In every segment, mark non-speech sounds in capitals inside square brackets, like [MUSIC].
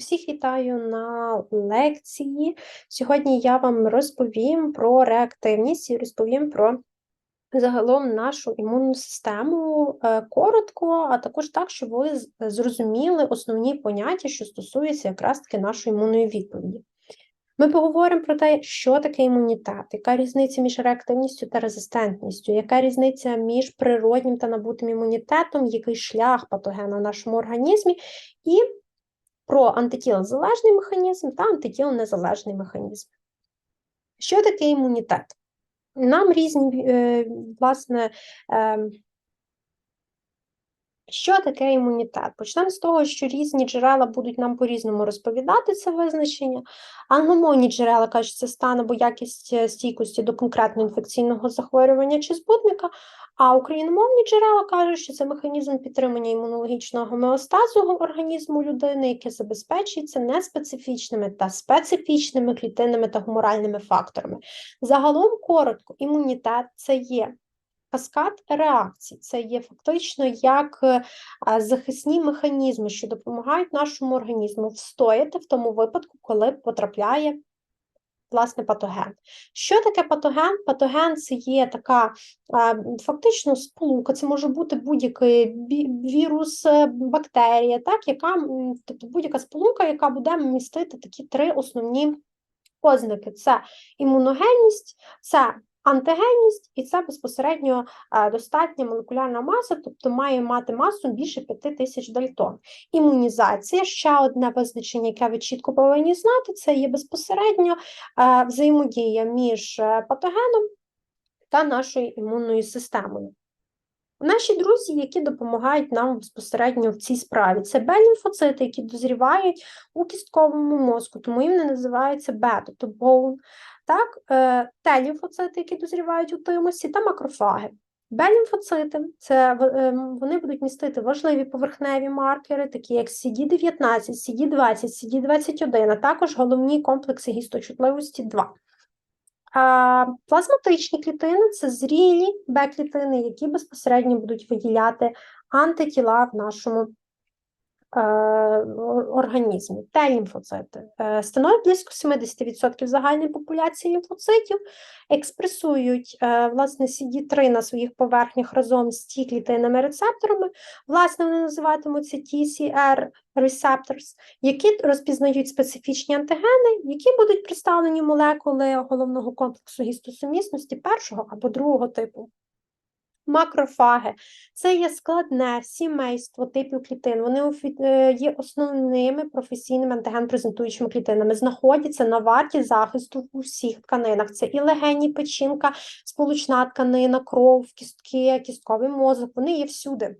Усіх вітаю на лекції. Сьогодні я вам розповім про реактивність і розповім про загалом нашу імунну систему е, коротко, а також так, щоб ви зрозуміли основні поняття, що стосуються якраз таки нашої імунної відповіді. Ми поговоримо про те, що таке імунітет, яка різниця між реактивністю та резистентністю, яка різниця між природнім та набутим імунітетом, який шлях патогена в нашому організмі, і про антитілозалежний механізм та антитілонезалежний механізм. Що таке імунітет? Нам різні, е, власне, ем, що таке імунітет? Почнемо з того, що різні джерела будуть нам по-різному розповідати це визначення. Англомовні джерела кажуть, це стан або якість е, стійкості до конкретного інфекційного захворювання чи збутника, а україномовні джерела кажуть, що це механізм підтримання імунологічного гомеостазу організму людини, який забезпечується неспецифічними та специфічними клітинними та гуморальними факторами. Загалом коротко, імунітет це є каскад реакцій. Це є фактично як е, захисні механізми, що допомагають нашому організму встояти в тому випадку, коли потрапляє власне патоген. Що таке патоген? Патоген це є така фактично сполука, це може бути будь-який вірус, е, бактерія, так, яка, тобто будь-яка сполука, яка буде містити такі три основні ознаки: це імуногенність, це антигенність і це безпосередньо е, достатня молекулярна маса, тобто має мати масу більше 5 тисяч дальтон. Імунізація, ще одне визначення, яке ви чітко повинні знати, це є безпосередньо е, взаємодія між е, патогеном та нашою імунною системою. Наші друзі, які допомагають нам безпосередньо в цій справі, це Б-лімфоцити, які дозрівають у кістковому мозку, тому їм не називається Б, тобто bone, так, е, Т-лімфоцити, які дозрівають у тимусі, та макрофаги. Б-лімфоцити це ем, вони будуть містити важливі поверхневі маркери, такі як CD19, CD20, CD21, а також головні комплекси гісточутливості 2. А, Плазматичні клітини це зрілі Б-клітини, які безпосередньо будуть виділяти антитіла в нашому е, ор- організмі. Т лімфоцити е, становлять близько 70% загальної популяції лімфоцитів, експресують е, власне CD3 на своїх поверхнях разом з ті клітинними рецепторами. Власне, вони називатимуться TCR receptors, які розпізнають специфічні антигени, які будуть представлені молекули головного комплексу гістосумісності першого або другого типу. Макрофаги це є складне сімейство типів клітин. Вони е, є основними професійними антиген-презентуючими клітинами, знаходяться на варті захисту в усіх тканинах. Це і легені, печінка, сполучна тканина, кров, кістки, кістковий мозок. Вони є всюди.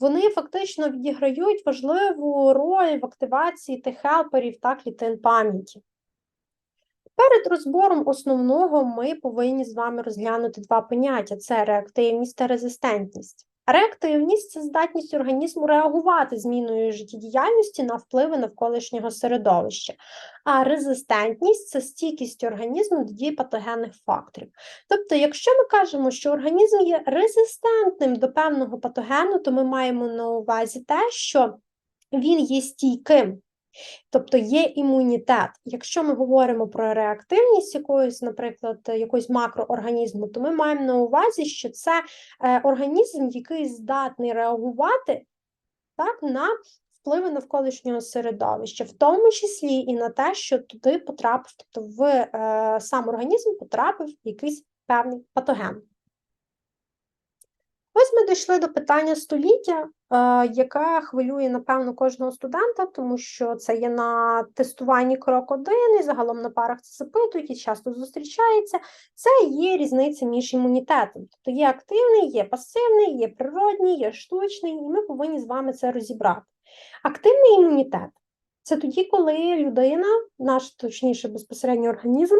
Вони фактично відіграють важливу роль в активації тих хелперів та клітин пам'яті. Перед розбором основного ми повинні з вами розглянути два поняття: це реактивність та резистентність. Реактивність це здатність організму реагувати зміною життєдіяльності на впливи навколишнього середовища, а резистентність це стійкість організму до дії патогенних факторів. Тобто, якщо ми кажемо, що організм є резистентним до певного патогену, то ми маємо на увазі те, що він є стійким. Тобто є імунітет. Якщо ми говоримо про реактивність якоїсь, наприклад, якогось макроорганізму, то ми маємо на увазі, що це е, організм, який здатний реагувати так, на впливи навколишнього середовища, в тому числі і на те, що туди потрапив, тобто в е, сам організм потрапив якийсь певний патоген. Ось ми дійшли до питання століття, е, яке хвилює, напевно, кожного студента, тому що це є на тестуванні крок один, і загалом на парах це запитують і часто зустрічається. Це є різниця між імунітетом. Тобто є активний, є пасивний, є природній, є штучний, і ми повинні з вами це розібрати. Активний імунітет це тоді, коли людина, наш точніше безпосередньо організм,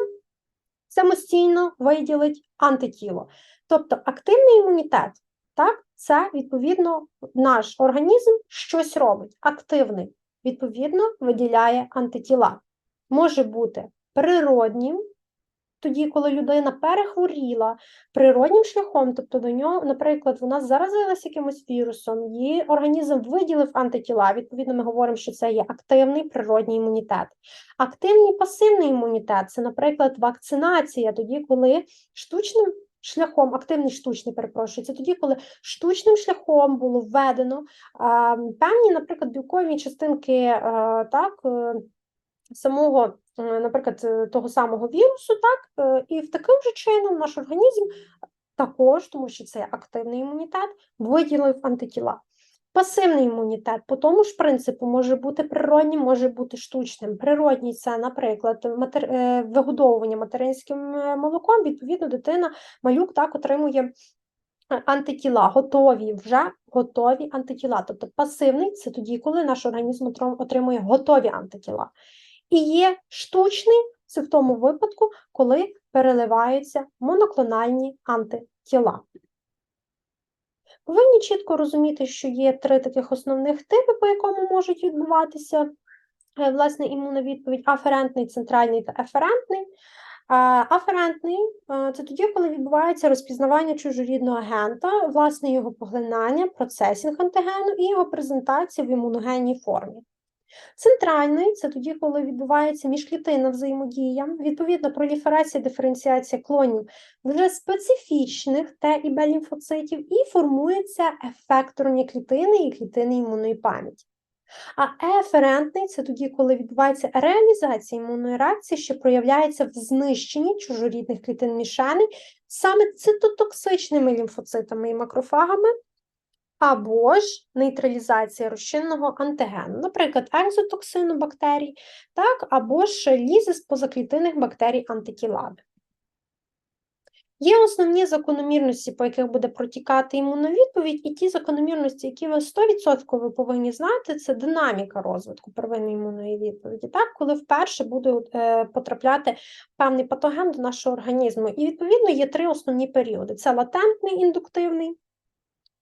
самостійно виділить антитіло. Тобто активний імунітет так, це відповідно наш організм щось робить, активний, відповідно, виділяє антитіла. Може бути природнім, тоді, коли людина перехворіла природнім шляхом, тобто до нього, наприклад, вона заразилася якимось вірусом, її організм виділив антитіла. Відповідно, ми говоримо, що це є активний природній імунітет. Активний пасивний імунітет це, наприклад, вакцинація, тоді, коли штучним шляхом, активний штучний, перепрошую, це тоді, коли штучним шляхом було введено а, певні, наприклад, білкові частинки а, так, е, самого, е, наприклад, е, того самого вірусу, так, е, і в таким же чином наш організм також, тому що це активний імунітет, виділив антитіла. Пасивний імунітет по тому ж принципу може бути природнім, може бути штучним. Природній це, наприклад, матер... е, вигодовування материнським е, молоком. Відповідно, дитина, малюк так отримує е, антитіла, готові, вже готові антитіла. Тобто пасивний це тоді, коли наш організм отримує готові антитіла. І є штучний це в тому випадку, коли переливаються моноклональні антитіла. Повинні чітко розуміти, що є три таких основних типи, по якому можуть відбуватися власне власне імуновідповідь: аферентний, центральний та еферентний. Аферентний е, це тоді, коли відбувається розпізнавання чужорідного агента, власне його поглинання, процесінг антигену і його презентація в імуногенній формі. Центральний це тоді, коли відбувається міжклітинна взаємодія, відповідно проліферація, диференціація клонів вже специфічних Т і Б лімфоцитів, і формуються ефекторні клітини і клітини імунної пам'яті. А еферентний це тоді, коли відбувається реалізація імунної реакції, що проявляється в знищенні чужорідних клітин мішени саме цитотоксичними лімфоцитами і макрофагами, або ж нейтралізація розчинного антигену, наприклад, екзотоксину бактерій, так, або ж лізис позаклітинних бактерій антитілами. Є основні закономірності, по яких буде протікати імуновідповідь, і ті закономірності, які ви 100% ви повинні знати, це динаміка розвитку первинної імунної відповіді, так, коли вперше буде е, потрапляти певний патоген до нашого організму. І, відповідно, є три основні періоди: це латентний індуктивний,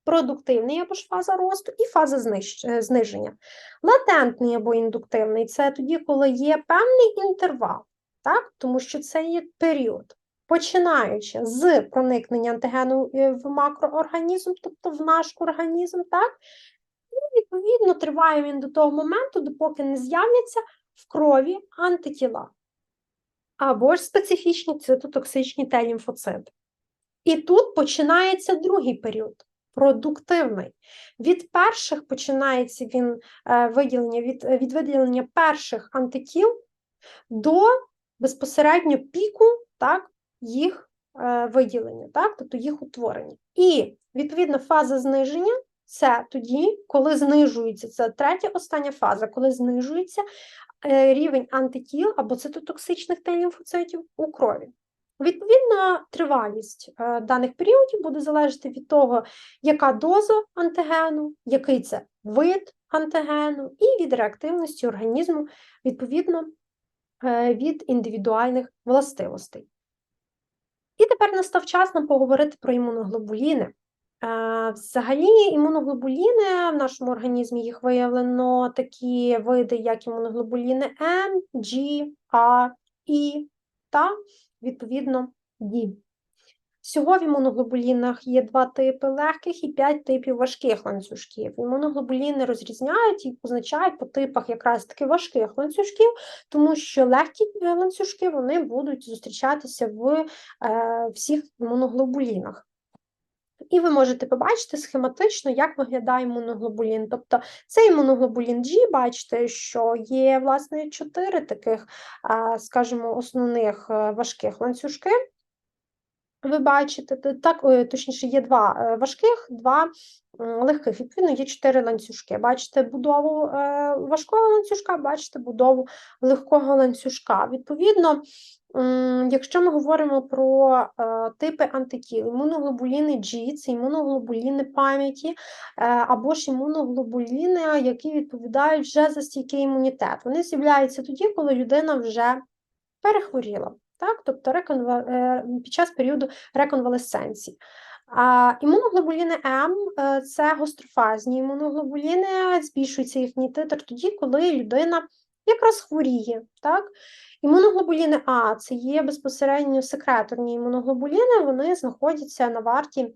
продуктивний або ж фаза росту і фаза знищ... е, зниження. Латентний або індуктивний це тоді, коли є певний інтервал, так? тому що це є період, починаючи з проникнення антигену е, в макроорганізм, тобто в наш організм, так? і відповідно триває він до того моменту, допоки не з'являться в крові антитіла. Або ж специфічні цитотоксичні Т-лімфоцити. І тут починається другий період продуктивний. Від перших починається він е, виділення від, від виділення перших антитіл до безпосередньо піку так, їх е, виділення, так, тобто їх утворення. І відповідно фаза зниження це тоді, коли знижується це третя остання фаза, коли знижується е, рівень антитіл або цитотоксичних Т-лімфоцитів у крові. Відповідно, тривалість е, даних періодів буде залежати від того, яка доза антигену, який це вид антигену, і від реактивності організму, відповідно е, від індивідуальних властивостей. І тепер настав час нам поговорити про імуноглобуліни. Е, Взагалі, імуноглобуліни в нашому організмі їх виявлено такі види, як імуноглобуліни М, G, А, І та відповідно Ді. Всього в імуноглобулінах є два типи легких і п'ять типів важких ланцюжків. Імуноглобуліни розрізняють і позначають по типах якраз таки важких ланцюжків, тому що легкі е, ланцюжки вони будуть зустрічатися в е, всіх імуноглобулінах. І ви можете побачити схематично, як виглядає імуноглобулін. Тобто цей імуноглобулін G, бачите, що є, власне, чотири таких, скажімо, основних е, важких ланцюжки. Ви бачите, так, точніше, є два е, важких, два легких. Відповідно, є чотири ланцюжки. Бачите будову е, важкого ланцюжка, бачите будову легкого ланцюжка. Відповідно, Якщо ми говоримо про е, типи антитіл, імуноглобуліни G, це імуноглобуліни пам'яті, е, або ж імуноглобуліни, які відповідають вже за стійкий імунітет. Вони з'являються тоді, коли людина вже перехворіла, так? тобто е, під час періоду реконвалесценції. А імуноглобуліни М це гострофазні імуноглобуліни, збільшується їхній титр тоді, коли людина якраз хворіє. Так? Імуноглобуліни А це є безпосередньо секреторні імуноглобуліни, вони знаходяться на варті.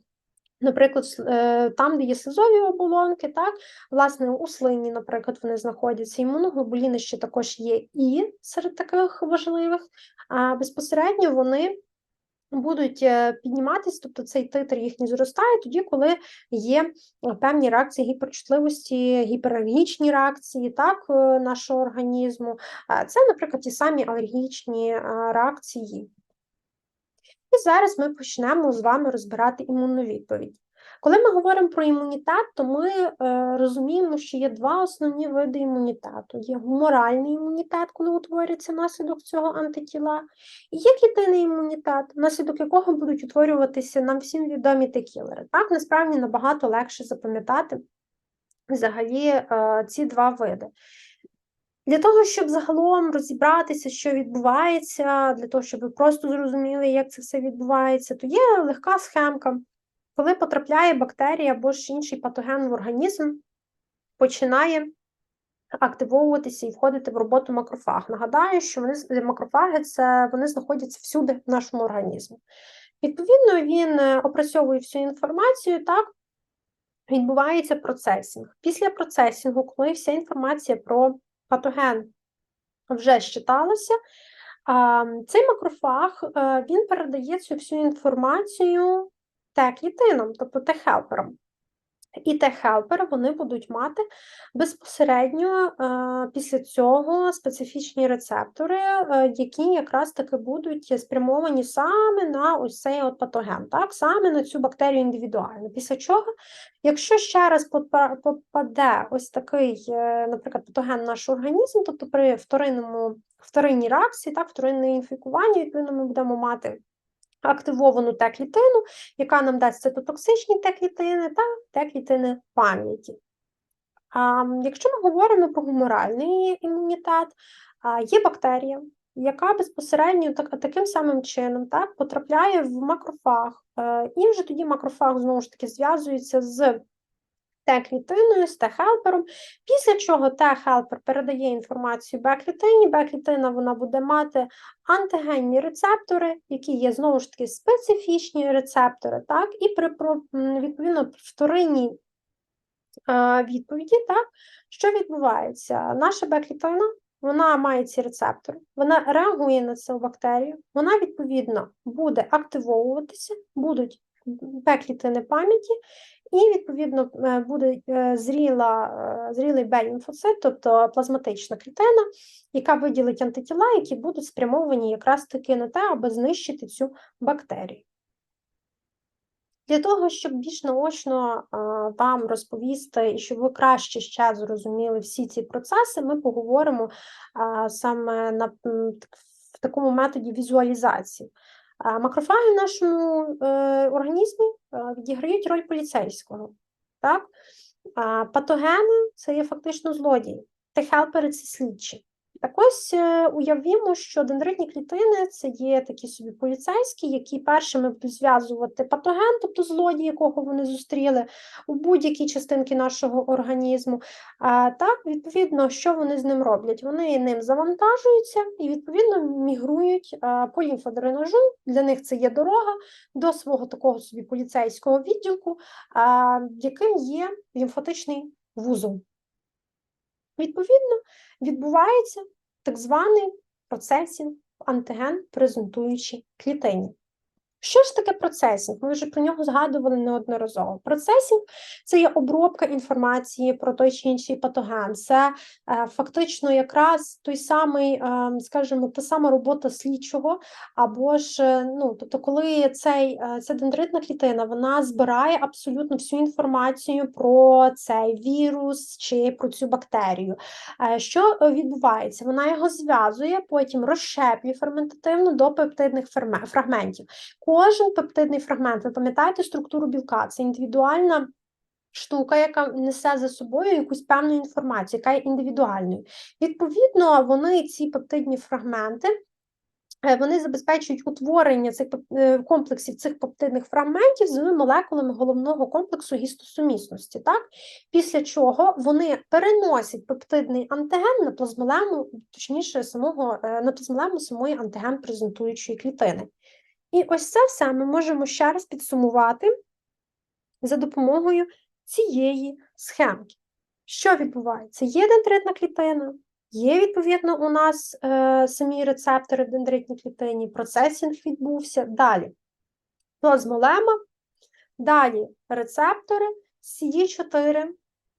Наприклад, е, там, де є слизові оболонки, так, власне, у слині, наприклад, вони знаходяться. Імуноглобуліни ще також є і серед таких важливих, безпосередньо вони будуть е, підніматись, тобто цей титр їхній зростає тоді, коли є певні реакції гіперчутливості, гіпералергічні реакції так, е, нашого організму. Це, наприклад, ті самі алергічні реакції. І зараз ми почнемо з вами розбирати імунну відповідь. Коли ми говоримо про імунітет, то ми е, розуміємо, що є два основні види імунітету: є гуморальний імунітет, коли утворюється внаслідок цього антитіла, і є клітинний імунітет, внаслідок якого будуть утворюватися нам всім відомі текілери. Так, насправді набагато легше запам'ятати взагалі е, ці два види. Для того, щоб загалом розібратися, що відбувається, для того, щоб ви просто зрозуміли, як це все відбувається, то є легка схемка. Коли потрапляє бактерія або ж інший патоген в організм, починає активовуватися і входити в роботу макрофаг. Нагадаю, що вони макрофаги це вони знаходяться всюди в нашому організмі. Відповідно, він е, опрацьовує всю інформацію, так відбувається процесінг. Після процесінгу, коли вся інформація про патоген вже щиталася, цей макрофаг е, він передає цю всю інформацію Т-клітинам, тобто Т-хелперам. І Т-хелпери вони будуть мати безпосередньо е, після цього специфічні рецептори, е, які якраз таки будуть спрямовані саме на ось цей от патоген, так, саме на цю бактерію індивідуально. Після чого, якщо ще раз попаде ось такий, е, наприклад, патоген в наш організм, тобто при вторинному, вторинній реакції, так, вторинне інфікування, відповідно, ми будемо мати активовану Т-клітину, яка нам дасть цитотоксичні Т-клітини та Т-клітини пам'яті. Якщо ми говоримо про гуморальний імунітет, є бактерія, яка безпосередньо так, таким самим чином так, потрапляє в макрофаг, е, і вже тоді макрофаг знову ж таки зв'язується з Т-клітиною, з Т-хелпером, після чого Т-хелпер передає інформацію Б-клітині, Б-клітина вона буде мати антигенні рецептори, які є знову ж таки специфічні рецептори, так, і при відповідно вторинній відповіді, так, що відбувається? Наша Б-клітина вона має ці рецептори, вона реагує на цю бактерію, вона, відповідно, буде активовуватися, будуть Б-клітини пам'яті, і, відповідно, е, буде е, зріла, е, зрілий Б-лімфоцит, тобто плазматична клітина, яка виділить антитіла, які будуть спрямовані якраз таки на те, аби знищити цю бактерію. Для того, щоб більш наочно вам розповісти і щоб ви краще ще зрозуміли всі ці процеси, ми поговоримо саме на, в такому методі візуалізації. Макрофаги в нашому е, організмі е, відіграють роль поліцейського. Так? Патогени це є фактично злодії, Т-хелпери це слідчі. Так ось е, уявімо, що дендритні клітини це є такі собі поліцейські, які першими будуть зв'язувати патоген, тобто злодій, якого вони зустріли у будь-якій частинки нашого організму. Так, відповідно, що вони з ним роблять? Вони ним завантажуються і, відповідно, мігрують по лімфодренажу. Для них це є дорога до свого такого собі поліцейського відділку, яким є лімфотичний вузол. Відповідно, відбувається так званий процесінг антиген презентуючій клітині. Що ж таке процесінг? Ми вже про нього згадували неодноразово. Процесінг це є обробка інформації про той чи інший патоген. Це е, фактично якраз той самий, е, скажімо, та сама робота слідчого, або ж, е, ну, тобто, коли цей, е, ця дендритна клітина вона збирає абсолютно всю інформацію про цей вірус чи про цю бактерію. Е, що відбувається? Вона його зв'язує, потім розщеплює ферментативно до пептидних фрагментів. Кожен пептидний фрагмент, ви пам'ятаєте структуру білка, це індивідуальна штука, яка несе за собою якусь певну інформацію, яка є індивідуальною. Відповідно, вони ці пептидні фрагменти Е, Вони забезпечують утворення цих е, комплексів цих пептидних фрагментів з молекулами головного комплексу гістосумісності. Так? Після чого вони переносять пептидний антиген на плазмолему, точніше, самого, е, на плазмолему самої антиген-презентуючої клітини. І ось це все ми можемо ще раз підсумувати за допомогою цієї схемки. Що відбувається? Є дендритна клітина, є, відповідно, у нас е, самі рецептори дендритній клітині, процесінг відбувся. Далі плазмолема, далі рецептори, CD4,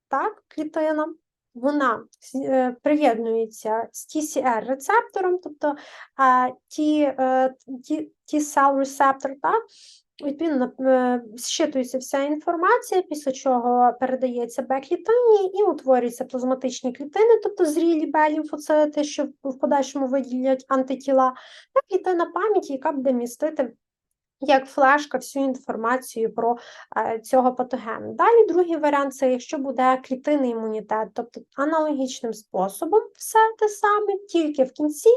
так, клітина, вона е, приєднується з TCR-рецептором, тобто ті, е, ті, T-cell рецептор, так, Відповідно, е, зчитується вся інформація, після чого передається Б-клітині і утворюються плазматичні клітини, тобто зрілі Б-лімфоцити, що в подальшому виділять антитіла, та клітина пам'яті, яка буде містити як флешка всю інформацію про е, цього патогену. Далі другий варіант це якщо буде клітинний імунітет, тобто аналогічним способом все те саме, тільки в кінці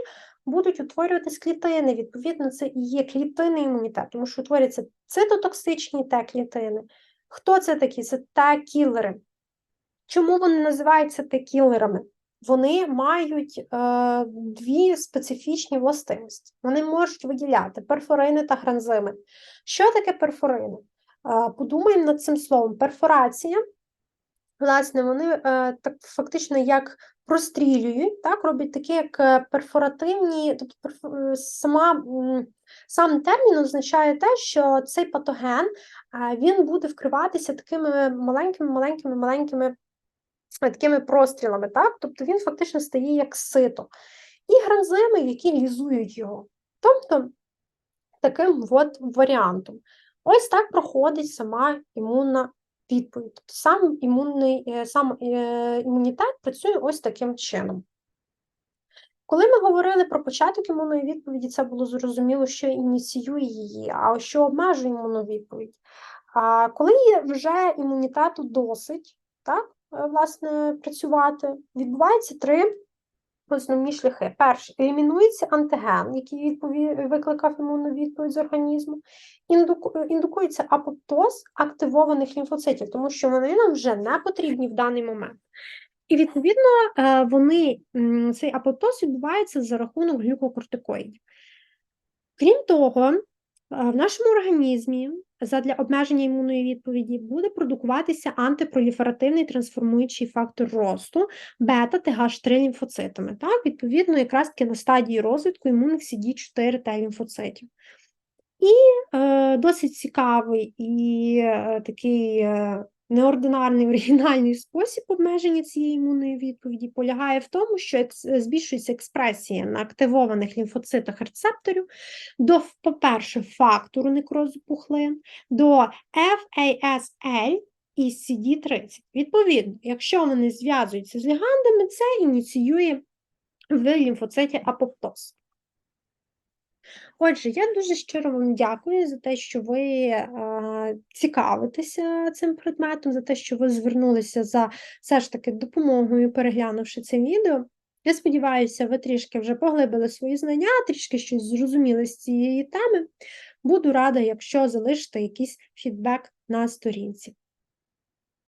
будуть утворюватись клітини. Відповідно, це і є клітинний імунітет, тому що утворюються цитотоксичні Т-клітини. Хто це такі? Це Т-кілери. Чому вони називаються Т-кілерами? Вони мають е, дві специфічні властивості. Вони можуть виділяти перфорини та гранзими. Що таке перфорини? Е, подумаємо над цим словом. Перфорація, власне, вони е, так фактично як прострілюють, так, роблять такі, як е, перфоративні, тобто е, сама, сам термін означає те, що цей патоген е, він буде вкриватися такими маленькими, маленькими, маленькими такими прострілами, так? Тобто він фактично стає як сито. І гранзими, які лізують його. Тобто таким от варіантом. Ось так проходить сама імунна відповідь. Тобто сам імунний, е, сам е, імунітет працює ось таким чином. Коли ми говорили про початок імунної відповіді, це було зрозуміло, що ініціює її, а що обмежує імунну відповідь. Коли вже імунітету досить, так, е, власне, працювати, відбуваються три основні шляхи. Перше, елімінується антиген, який відпові... викликав імунну відповідь з організму, Індуку... індукується апоптоз активованих лімфоцитів, тому що вони нам вже не потрібні в даний момент. І відповідно е, вони, цей апоптоз відбувається за рахунок глюкокортикоїдів. Крім того, е, в нашому організмі задля обмеження імунної відповіді буде продукуватися антипроліферативний трансформуючий фактор росту бета-ТГ3 лімфоцитами. Так, відповідно, якраз таки на стадії розвитку імунних CD4 Т лімфоцитів. І е, досить цікавий і е, такий е, неординарний [LAUGHS] оригінальний спосіб обмеження цієї імунної відповіді полягає в тому, що збільшується експресія на активованих лімфоцитах рецепторів до, по-перше, фактору некрозу пухлин, до FASL і CD30. Відповідно, якщо вони зв'язуються з лігандами, це ініціює в лімфоциті апоптоз. Отже, я дуже щиро вам дякую за те, що ви цікавитеся цим предметом, за те, що ви звернулися за все ж таки допомогою, переглянувши це відео. Я сподіваюся, ви трішки вже поглибили свої знання, трішки щось зрозуміли з цієї теми. Буду рада, якщо залишите якийсь фідбек на сторінці.